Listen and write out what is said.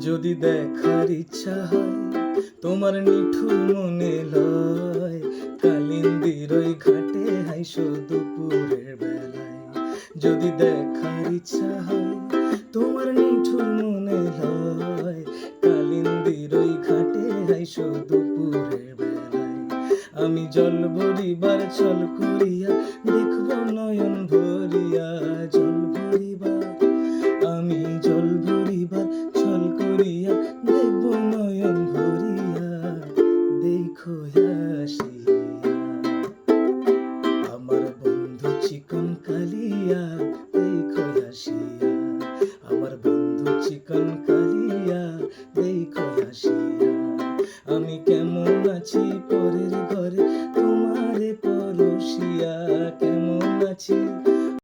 যদি দেখার ইচ্ছা হয়, তোমার নিঠুর মনে লয়। কালিন্দির ওই ঘাটে হাইসো দুপুরের বেলায়। যদি দেখার ইচ্ছা হয়, তোমার নিঠুর মনে লয়। কালিন্দির ওই ঘাটে হাইসো দুপুরের বেলায়। আমি জল ভরিবার ছল করিয়া দেখব নয়ন ভরিয়া, জল ভরিবার। আমি জল ভরিবার ছল করিয়া দেখব নয়ন ভরিয়া, দেখো আমার বন্ধু চিকন কালিয়া, দেখো আমার বন্ধু চিকন কালিয়া, দেখো আমি কেমন আছি